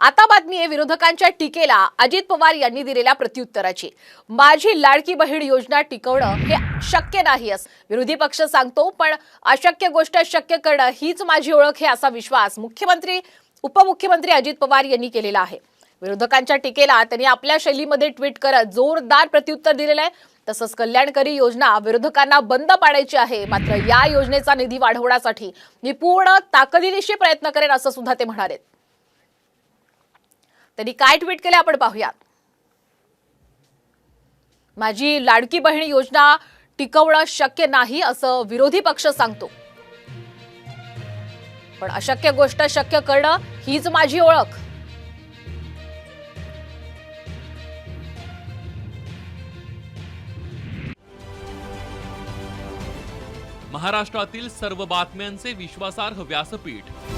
आता बातमी आहे विरोधकांच्या टीकेला. अजित पवार यांनी दिलेल्या प्रत्युत्तराची. माझी लाडकी बहीण योजना टिकवणं हे शक्य नाही असं विरोधी पक्ष सांगतो पण अशक्य गोष्ट शक्य करणं हीच माझी ओळख हे असा विश्वास मुख्यमंत्री उपमुख्यमंत्री अजित पवार यांनी केलेला आहे. विरोधकांच्या टीकेला त्यांनी आपल्या शैलीमध्ये ट्विट करत जोरदार प्रत्युत्तर दिलेलं आहे. तसंच कल्याणकारी योजना विरोधकांना बंद पाडायची आहे. मात्र या योजनेचा निधी वाढवण्यासाठी मी पूर्ण ताकदीनिशी प्रयत्न करेन असं सुद्धा ते म्हणाले त्यांनी काय ट्विट केले आपण पाहूयात. माझी लाडकी बहीण योजना टिकवणं शक्य नाही असं विरोधी पक्ष सांगतो. पण अशक्य गोष्ट शक्य करणं हीच माझी ओळख. महाराष्ट्रातील सर्व बातम्यांचे विश्वासार्ह व्यासपीठ.